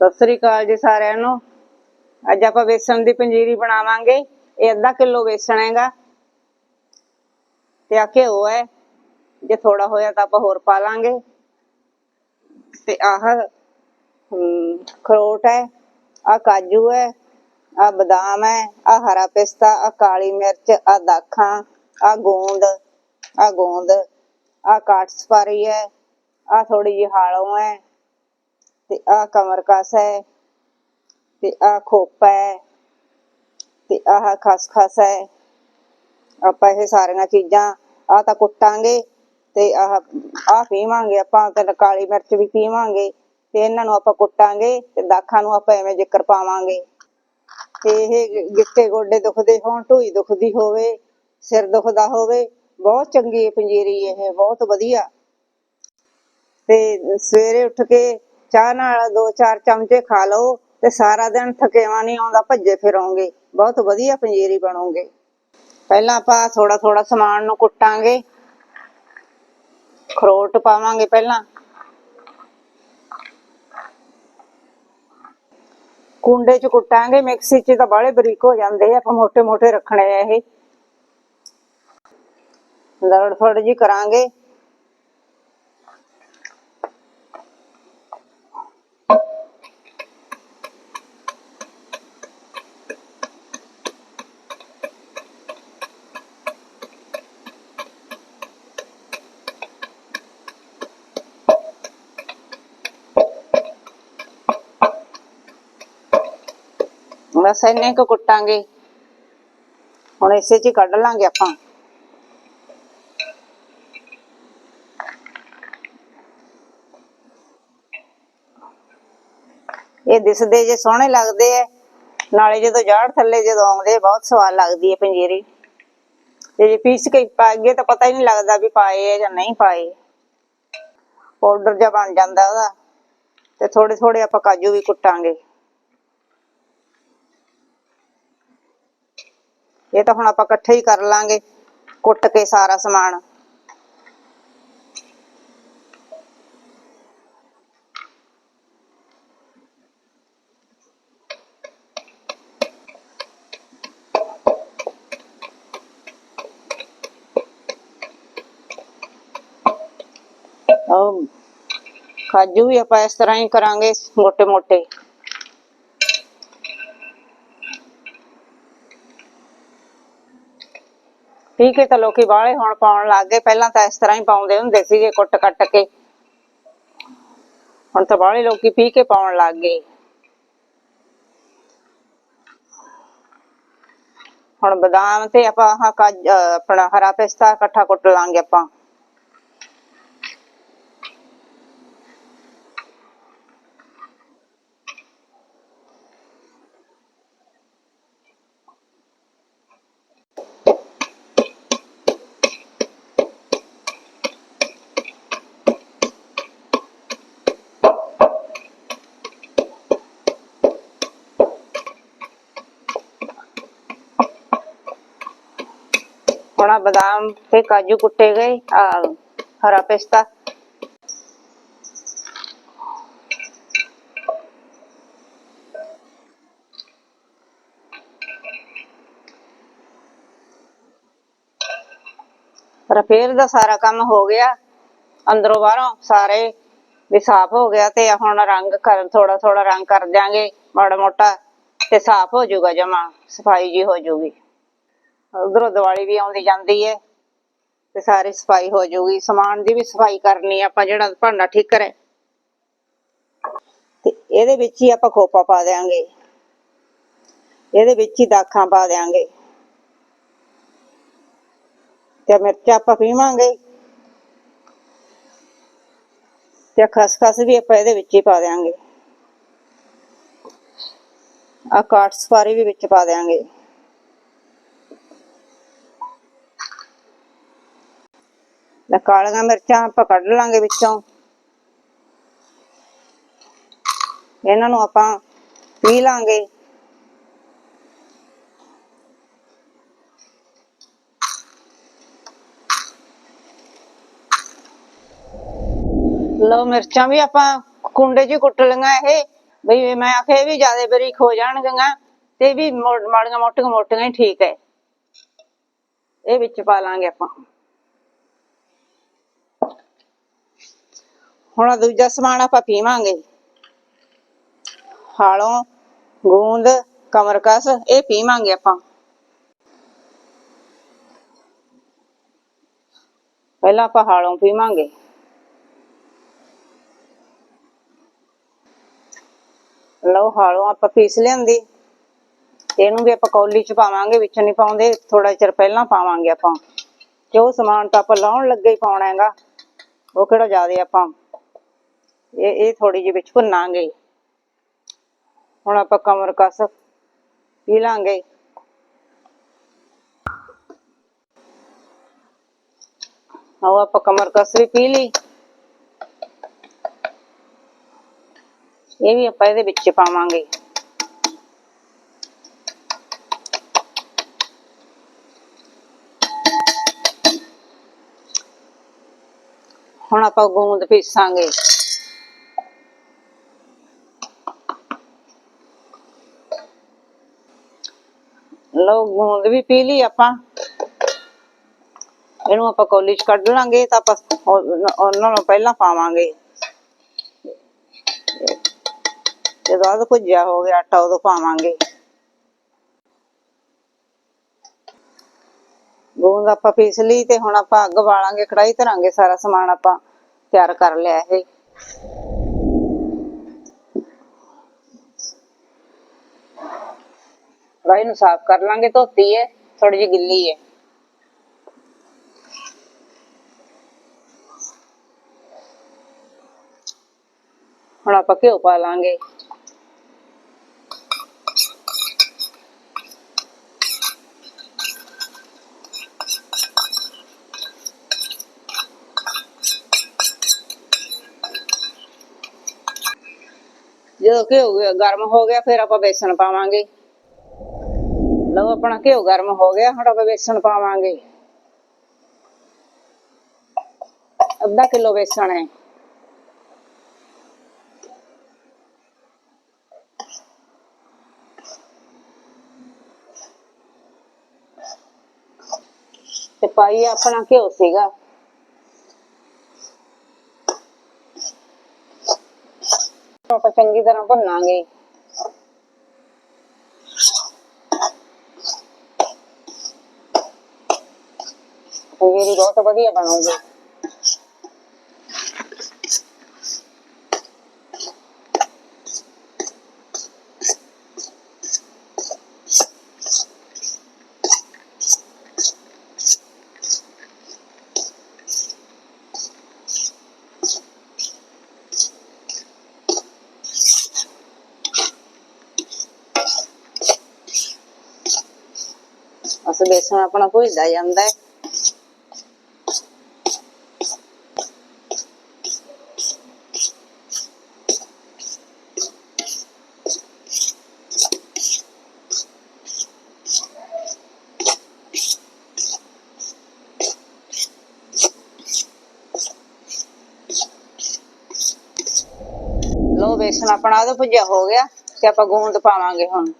ਸਤਿ ਸ੍ਰੀ ਅਕਾਲ ਜੀ ਸਾਰਿਆਂ ਨੂੰ। ਅੱਜ ਆਪਾਂ ਵੇਸਣ ਦੀ ਪੰਜੀਰੀ ਬਣਾਵਾਂਗੇ। ਇਹ ਅੱਧਾ ਕਿਲੋ ਵੇਸਣ ਹੈਗਾ। ਤੇ ਆ ਘਿਓ ਹੈ। ਜੇ ਥੋੜਾ ਹੋਇਆ ਤਾਂ ਆਪਾਂ ਹੋਰ ਪਾ ਲਾਂਗੇ। ਤੇ ਆਹ ਹਮ, ਅਖਰੋਟ ਹੈ ਆ ਕਾਜੂ ਹੈ ਆ ਬਦਾਮ ਹੈ ਆ ਹਰਾ ਪਿਸਤਾ ਆ ਕਾਲੀ ਮਿਰਚ ਆ ਦਾਖਾਂ ਆ ਗੋਂਦ ਆ ਗੋਂਦ ਆ ਕਾਟ ਸਪਾਰੀ ਹੈ ਆ ਥੋੜੀ ਜਿਹੀ ਹਾਲੋਂ ਹੈ। ਤੇ ਆ ਕਮਰਕਸ ਹੈ, ਤੇ ਆ ਖੋਪਾ ਹੈ, ਤੇ ਆਹ ਖਸਖਸ ਹੈ। ਆਪਾਂ ਇਹ ਸਾਰੀਆਂ ਚੀਜ਼ਾਂ ਆ ਤਾਂ ਕੁੱਟਾਂਗੇ ਤੇ ਆਹ ਆ ਪੀਵਾਂਗੇ ਆਪਾਂ ਤੇ ਕਾਲੀ ਮਿਰਚ ਵੀ ਪੀਵਾਂਗੇ ਤੇ ਇਹਨਾਂ ਨੂੰ ਆਪਾਂ ਕੁੱਟਾਂਗੇ ਤੇ ਦਾਖਾਂ ਨੂੰ ਆਪਾਂ ਐਵੇਂ ਜ਼ਿਕਰ ਪਾਵਾਂਗੇ। ਤੇ ਇਹ ਗਿੱਟੇ ਗੋਡੇ ਦੁਖਦੇ ਹੋਣ, ਢੂਈ ਦੁਖਦੀ ਹੋਵੇ, ਸਿਰ ਦੁਖਦਾ ਹੋਵੇ, ਬਹੁਤ ਚੰਗੀ ਪੰਜੀਰੀ ਇਹ, ਬਹੁਤ ਵਧੀਆ। ਤੇ ਸਵੇਰੇ ਉੱਠ ਕੇ ਚਾਹ ਨਾਲ ਦੋ ਚਾਰ ਚਮਚੇ ਖਾ ਲਓ ਤੇ ਸਾਰਾ ਦਿਨ ਥਕੇਵਾਂ ਨਹੀਂ ਆਉਂਦਾ, ਭੱਜੇ ਫਿਰੋਂਗੇ। ਬਹੁਤ ਵਧੀਆ ਪੰਜੀਰੀ ਬਣੋਗੇ। ਪਹਿਲਾਂ ਆਪਾਂ ਥੋੜਾ ਥੋੜਾ ਸਮਾਨ ਨੂੰ ਕੁੱਟਾਂਗੇ। ਖਰੋਟ ਪਾਵਾਂਗੇ ਪਹਿਲਾਂ। ਕੁੰਡੇ 'ਚ ਕੁੱਟਾਂਗੇ, ਮਿਕਸੀ 'ਚ ਤਾਂ ਬਾਲੇ ਬਰੀਕ ਹੋ ਜਾਂਦੇ ਆ, ਆਪਾਂ ਮੋٹے ਮੋٹے ਰੱਖਣੇ ਆ ਇਹ। ਦਰੜ ਫੜ ਜੀ ਕਰਾਂਗੇ। ਬਸ ਇੰਨੇ ਕੁ ਕੁੱਟਾਂਗੇ। ਹੁਣ ਇਸੇ ਚ ਹੀ ਕੱਢ ਲਾਂਗੇ ਆਪਾਂ। ਇਹ ਦਿਸਦੇ ਜੇ ਸੋਹਣੇ ਲੱਗਦੇ ਐ, ਨਾਲੇ ਜਦੋਂ ਜਾੜ ਥੱਲੇ ਜਦੋਂ ਆਉਂਦੇ, ਬਹੁਤ ਸਵਾਦ ਲੱਗਦੀ ਹੈ ਪੰਜੀਰੀ। ਤੇ ਜੇ ਪੀਸ ਕੇ ਪਾ ਤਾਂ ਪਤਾ ਹੀ ਨਹੀਂ ਲੱਗਦਾ ਵੀ ਪਾਏ ਆ ਜਾਂ ਨਹੀਂ ਪਾਏ। ਪਾਊਡਰ ਜਿਹਾ ਬਣ ਜਾਂਦਾ ਉਹਦਾ। ਤੇ ਥੋੜੇ ਥੋੜੇ ਆਪਾਂ ਕਾਜੂ ਵੀ ਕੁੱਟਾਂਗੇ। ये तो हम आप कट्ठे ही कर लागे कुट के सारा समान खाजू भी आप इस तरह ही करा मोटे मोटे ਠੀਕ ਹੈ ਤਾਂ ਲੋਕੀ ਬਾਹਲੇ ਹੁਣ ਪਾਉਣ ਲੱਗ ਗਏ। ਪਹਿਲਾਂ ਤਾਂ ਇਸ ਤਰ੍ਹਾਂ ਹੀ ਪਾਉਂਦੇ ਹੁੰਦੇ ਸੀਗੇ ਕੁੱਟ ਕੱਟ ਕੇ। ਹੁਣ ਤਾਂ ਬਾਹਲੇ ਲੋਕੀ ਪੀ ਕੇ ਪਾਉਣ ਲੱਗ ਗਏ। ਹੁਣ ਬਦਾਮ ਤੇ ਆਪਾਂ ਆਹ ਅਹ ਆਪਣਾ ਹਰਾ ਪਿਸਤਾ ਇਕੱਠਾ ਕੁੱਟ ਲਾਂਗੇ ਆਪਾਂ। ਹੁਣ ਬਦਾਮ ਤੇ ਕਾਜੂ ਕੁੱਟੇ ਗਏ, ਆ ਹਰਾ ਪਿਸਤਾ। ਪਰ ਦਾ ਸਾਰਾ ਕੰਮ ਹੋ ਗਿਆ, ਅੰਦਰੋਂ ਬਾਹਰੋਂ ਸਾਰੇ ਵੀ ਸਾਫ਼ ਹੋ ਗਿਆ ਤੇ ਹੁਣ ਰੰਗ ਕਰ ਥੋੜਾ ਥੋੜਾ ਰੰਗ ਕਰ ਦਿਆਂਗੇ, ਮਾੜਾ ਮੋਟਾ ਤੇ ਸਾਫ਼ ਹੋ ਜਾਊਗਾ ਜਮਾ, ਸਫ਼ਾਈ ਜੀ ਹੋ ਜਾਊਗੀ। ਉਧਰੋਂ ਦੀਵਾਲੀ ਵੀ ਆਉਂਦੀ ਜਾਂਦੀ ਹੈ ਤੇ ਸਾਰੀ ਸਫ਼ਾਈ ਹੋ ਜਾਊਗੀ, ਸਮਾਨ ਦੀ ਵੀ ਸਫ਼ਾਈ ਕਰਨੀ ਆਪਾਂ ਜਿਹੜਾ ਭਾਂਡਾ ਠੀਕਰ ਹੈ ਤੇ ਇਹਦੇ ਵਿੱਚ ਹੀ ਆਪਾਂ ਖੋਪਾ ਪਾ ਦੇਾਂਗੇ ਇਹਦੇ ਵਿੱਚ ਹੀ ਦਾਖਾਂ ਪਾ ਦੇਾਂਗੇ ਤੇ ਮਿਰਚ ਆਪਾਂ ਪੀਵਾਂਗੇ। ਤੇ ਖਸਖਸ ਵੀ ਆਪਾਂ ਇਹਦੇ ਵਿੱਚ ਹੀ ਪਾ ਦੇਾਂਗੇ ਆ ਕਾਟ ਸਫਾਰੀ ਵੀ ਵਿੱਚ ਪਾ ਦੇਾਂਗੇ ਤੇ ਕਾਲੀਆਂ ਮਿਰਚਾਂ ਆਪਾਂ ਕੱਢ ਲਾਂਗੇ ਵਿੱਚੋਂ। ਇਹਨਾਂ ਨੂੰ ਆਪਾਂ ਪੀ ਲਾਂਗੇ। ਲਓ ਮਿਰਚਾਂ ਵੀ ਆਪਾਂ ਕੁੰਡੇ 'ਚ ਕੁੱਟ ਲਈਆਂ ਇਹ। ਬਈ ਮੈਂ ਆਖਿਆ ਇਹ ਵੀ ਜ਼ਿਆਦਾ ਬਰੀਕ ਹੋ ਜਾਣਗੀਆਂ ਤੇ ਵੀ ਮੋ- ਮਾੜੀਆਂ ਮੋਟੀਆਂ ਮੋਟੀਆਂ ਹੀ ਠੀਕ ਹੈ। ਇਹ ਵਿੱਚ ਪਾ ਲਾਂਗੇ ਆਪਾਂ। ਹੁਣ ਦੂਜਾ ਸਮਾਨ ਆਪਾਂ ਪੀਵਾਂਗੇ। ਹਾਲੋਂ, ਗੂੰਦ, ਕਮਰਕਸ, ਇਹ ਪੀਵਾਂਗੇ ਆਪਾਂ। ਪਹਿਲਾਂ ਆਪਾਂ ਹਾਲੋਂ ਪੀਵਾਂਗੇ। ਲਓ, ਹਾਲੋਂ ਆਪਾਂ ਪੀਸ ਲਿਆਂਦੀ। ਇਹਨੂੰ ਵੀ ਆਪਾਂ ਕੌਲੀ ਚ ਪਾਵਾਂਗੇ, ਵਿੱਚ ਨਹੀਂ ਪਾਉਂਦੇ ਥੋੜਾ ਚਿਰ ਪਹਿਲਾਂ ਪਾਵਾਂਗੇ ਆਪਾਂ। ਕਿ ਉਹ ਸਮਾਨ ਤਾਂ ਆਪਾਂ ਲਾਉਣ ਲੱਗੇ ਹੀ ਪਾਉਣਾ ਹੈਗਾ, ਉਹ ਕਿਹੜਾ ਜ਼ਿਆਦੇ ਆਪਾਂ ਇਹ ਇਹ ਥੋੜੀ ਜਿਹੀ ਵਿੱਚ ਭੁੰਨਾਂਗੇ। ਹੁਣ ਆਪਾਂ ਕਮਰ ਕਸ ਪੀ ਲਾਂਗੇ। ਆਓ ਆਪਾਂ ਕਮਰ ਕਸ ਵੀ ਪੀ ਲਈ। ਇਹ ਵੀ ਆਪਾਂ ਇਹਦੇ ਵਿੱਚ ਪਾਵਾਂਗੇ। ਹੁਣ ਆਪਾਂ ਗੂੰਦ ਪੀਸਾਂਗੇ। ਲਓ ਗੂੰਦ ਵੀ ਪੀ ਲਈ ਆਪਾਂ। ਇਹਨੂੰ ਆਪਾਂ ਕੋਲੀ ਚ ਕੱਢ ਲਾਂਗੇ, ਤਾਂ ਆਪਾਂ ਉਹਨਾਂ ਨੂੰ ਪਹਿਲਾਂ ਪਾਵਾਂਗੇ। ਜਦੋਂ ਆਦ ਭੁੱਜਿਆ ਹੋ ਗਿਆ, ਆਟਾ ਉਦੋਂ ਪਾਵਾਂਗੇ। ਗੂੰਦ ਆਪਾਂ ਪੀਸ ਲਈ ਤੇ ਹੁਣ ਆਪਾਂ ਅੱਗ ਬਾਲਾਂਗੇ ਕੜਾਈ ਧਰਾਂਗੇ ਸਾਰਾ ਸਮਾਨ ਆਪਾਂ ਤਿਆਰ ਕਰ ਲਿਆ ਇਹ। ਕੜਾਈ ਨੂੰ ਸਾਫ਼ ਕਰ ਲਾਂਗੇ, ਧੋਤੀ ਹੈ ਥੋੜੀ ਜਿਹੀ ਗਿੱਲੀ ਹੈ ਹੁਣ ਆਪਾਂ ਘਿਓ ਪਾ ਲਾਂਗੇ। ਜਦੋਂ ਘਿਓ ਗਰਮ ਹੋ ਗਿਆ, ਫਿਰ ਆਪਾਂ ਬੇਸਣ ਪਾਵਾਂਗੇ। ਲਓ ਆਪਣਾ ਘਿਓ ਗਰਮ ਹੋ ਗਿਆ, ਹੁਣ ਆਪਾਂ ਬੇਸਣ ਪਾਵਾਂਗੇ। ਅੱਧਾ ਕਿਲੋ ਵੇਸਣ ਹੈ। ਤੇ ਪਾਈ ਆਪਣਾ ਘਿਓ ਸੀਗਾ। ਆਪਾਂ ਚੰਗੀ ਤਰ੍ਹਾਂ ਭੁੰਨਾਂਗੇ। ਮੇਰੀ ਬਹੁਤ ਵਧੀਆ ਬਣੂਗੀ ਅਸ ਬੇਸਣ ਆਪਣਾ ਭੁੱਜਦਾ ਜਾਂਦਾ ਹੈ ਲੋ ਬੇਸਣ ਆਪਣਾ, ਉਹਦਾ ਭੁੱਜਿਆ ਹੋ ਗਿਆ ਤੇ ਆਪਾਂ ਗੂੰਦ ਪਾਵਾਂਗੇ ਹੁਣ।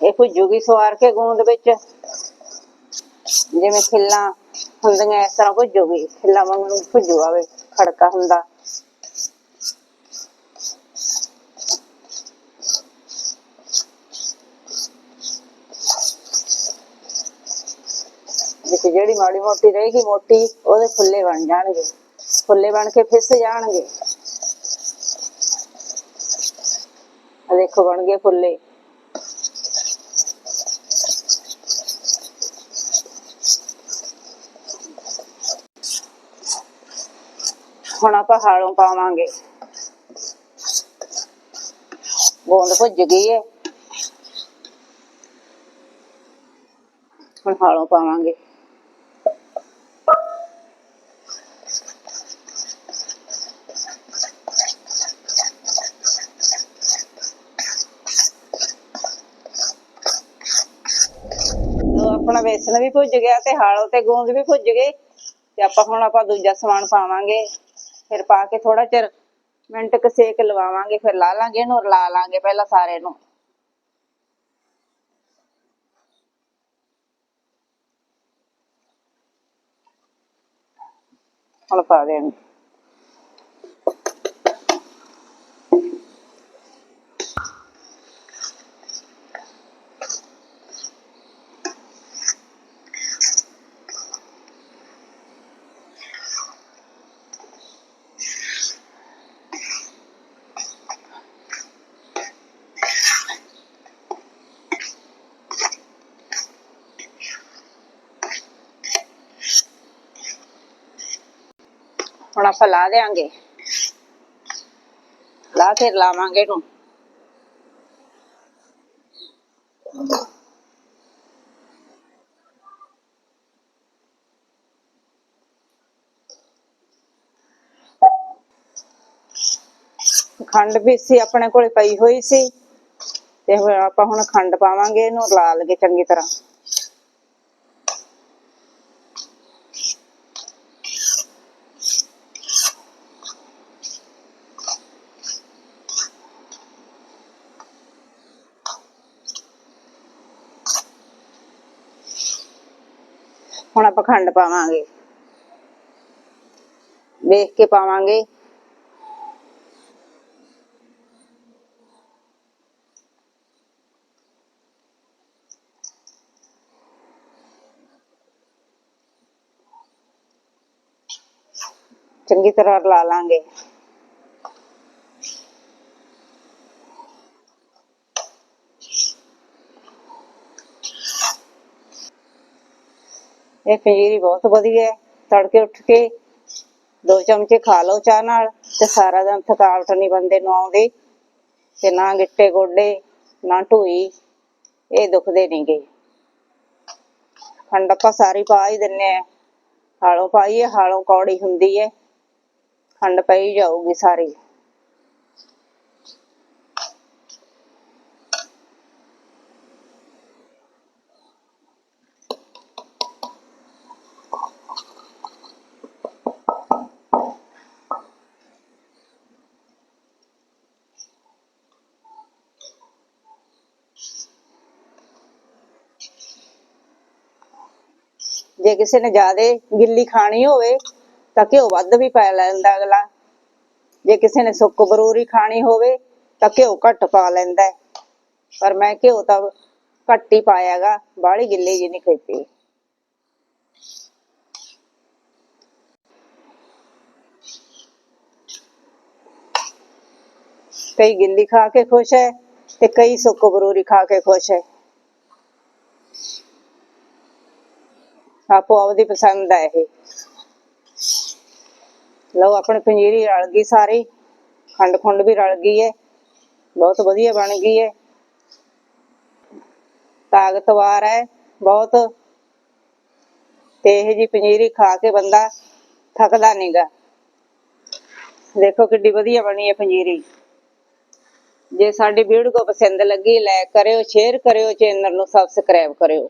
ਇਹ ਭੁੱਜੂਗੀ ਸਵਾਰ ਕੇ ਗੂੰਦ ਵਿੱਚ। ਜਿਵੇਂ ਖਿੱਲਾਂ ਹੁੰਦੀਆਂ, ਇਸ ਤਰ੍ਹਾਂ ਭੁੱਜੂਗੀ। ਖਿੱਲਾਂ ਵਾਂਗੂ ਭੁੱਜੂ ਆਵੇ ਖੜਕਾ ਹੁੰਦਾ। ਵਿੱਚ ਜਿਹੜੀ ਮਾੜੀ ਮੋਟੀ ਰਹੇਗੀ ਮੋਟੀ ਉਹਦੇ ਫੁੱਲੇ ਬਣ ਜਾਣਗੇ ਫੁੱਲੇ ਬਣ ਕੇ ਫਿਸ ਜਾਣਗੇ ਆ ਦੇਖੋ ਬਣ ਗਏ ਫੁੱਲੇ ਹੁਣ ਆਪਾਂ ਹਾਲੋਂ ਪਾਵਾਂਗੇ ਗੋਂਦ ਭੁੱਜ ਗਈ ਹੈ ਹੁਣ ਹਾਲੋਂ ਪਾਵਾਂਗੇ ਆਪਣਾ ਵੇਸਣ ਵੀ ਭੁੱਜ ਗਿਆ ਤੇ ਹਾਲੋ ਤੇ ਗੂੰਦ ਵੀ ਭੁੱਜ ਗਏ ਤੇ ਆਪਾਂ ਹੁਣ ਆਪਾਂ ਦੂਜਾ ਸਮਾਨ ਪਾਵਾਂਗੇ। ਫਿਰ ਪਾ ਕੇ ਥੋੜਾ ਚਿਰ ਮਿੰਟ ਕ ਸੇਕ ਲਵਾਵਾਂਗੇ, ਫਿਰ ਲਾ ਲਾਂਗੇ ਇਹਨੂੰ ਰਲਾ ਲਾਂਗੇ ਪਹਿਲਾਂ ਸਾਰੇ ਨੂੰ। ਹੁਣ ਪਾ ਦੇਣਗੇ ਹੁਣ ਆਪਾਂ ਲਾ ਦੇਾਂਗੇ ਲਾ ਕੇ ਲਾਵਾਂਗੇ ਇਹਨੂੰ। ਖੰਡ ਵੀ ਸੀ ਆਪਣੇ ਕੋਲੇ ਪਈ ਹੋਈ ਸੀ, ਤੇ ਆਪਾਂ ਹੁਣ ਖੰਡ ਪਾਵਾਂਗੇ ਇਹਨੂੰ ਲਾ ਲਗੇ ਚੰਗੀ ਤਰ੍ਹਾਂ। ਹੁਣ ਆਪਾਂ ਖੰਡ ਪਾਵਾਂਗੇ। ਵੇਖ ਕੇ ਪਾਵਾਂਗੇ। ਚੰਗੀ ਤਰ੍ਹਾਂ ਰਲਾ ਲਾਂਗੇ। ਇਹ ਪੰਜੀਰੀ ਬਹੁਤ ਵਧੀਆ ਹੈ। ਤੜਕੇ ਉੱਠ ਕੇ ਦੋ ਚਮਚੇ ਖਾ ਲਓ ਚਾਹ ਨਾਲ ਤੇ ਸਾਰਾ ਦਿਨ ਥਕਾਵਟ ਨਹੀਂ ਬੰਦੇ ਨੂੰ ਆਉਂਦੀ। ਤੇ ਨਾ ਗਿੱਟੇ ਗੋਡੇ, ਨਾ ਢੂਈ, ਇਹ ਦੁਖਦੇ ਨਹੀਂਗੇ ਖੰਡ ਆਪਾਂ ਸਾਰੀ ਪਾ ਹੀ ਦਿੰਨੇ ਆ ਹਾਲੋਂ ਪਾਈਏ, ਹਾਲੋਂ ਕੌੜੀ ਹੁੰਦੀ ਹੈ। ਖੰਡ ਪਈ ਜਾਊਗੀ ਸਾਰੀ। ਜੇ ਕਿਸੇ ਨੇ ਜ਼ਿਆਦਾ ਗਿੱਲੀ ਖਾਣੀ ਹੋਵੇ ਤਾਂ ਘਿਓ ਵੱਧ ਵੀ ਪਾ ਲੈਂਦਾ ਅਗਲਾ। ਜੇ ਕਿਸੇ ਨੇ ਸੁੱਕ ਬਰੂਰੀ ਖਾਣੀ ਹੋਵੇ ਤਾਂ ਘਿਓ ਘੱਟ ਪਾ ਲੈਂਦਾ ਪਰ ਮੈਂ ਘਿਓ ਤਾਂ ਘੱਟ ਹੀ ਪਾਇਆਗਾ ਬਾਹਲੀ ਗਿੱਲੀ ਜੀ ਨਹੀਂ ਕੀਤੀ ਕਈ ਗਿੱਲੀ ਖਾ ਕੇ ਖੁਸ਼ ਹੈ ਤੇ ਕਈ ਸੁੱਕ ਬਰੂਰੀ ਖਾ ਕੇ ਖੁਸ਼ ਹੈ। ਆਪੋ ਆਪਦੀ ਪਸੰਦ ਹੈ ਇਹ। ਲਓ, ਆਪਣੀ ਪੰਜੀਰੀ ਰਲ ਗਈ ਸਾਰੀ। ਖੰਡ ਖੁੰਡ ਵੀ ਰਲ ਗਈ ਹੈ ਬਹੁਤ ਵਧੀਆ ਬਣ ਗਈ ਹੈ ਤਾਕਤਵਾਰ ਹੈ ਬਹੁਤ। ਤੇ ਇਹ ਜੀ ਪੰਜੀਰੀ ਖਾ ਕੇ ਬੰਦਾ ਥੱਕਦਾ ਨਹੀਂਗਾ ਦੇਖੋ ਕਿੱਡੀ ਵਧੀਆ ਬਣੀ ਹੈ ਪੰਜੀਰੀ। ਜੇ ਸਾਡੀ ਵੀਡੀਓ ਪਸੰਦ ਲੱਗੀ ਲਾਈਕ ਕਰਿਓ ਸ਼ੇਅਰ ਕਰਿਓ ਚੈਨਲ ਨੂੰ ਸਬਸਕ੍ਰਾਈਬ ਕਰਿਓ।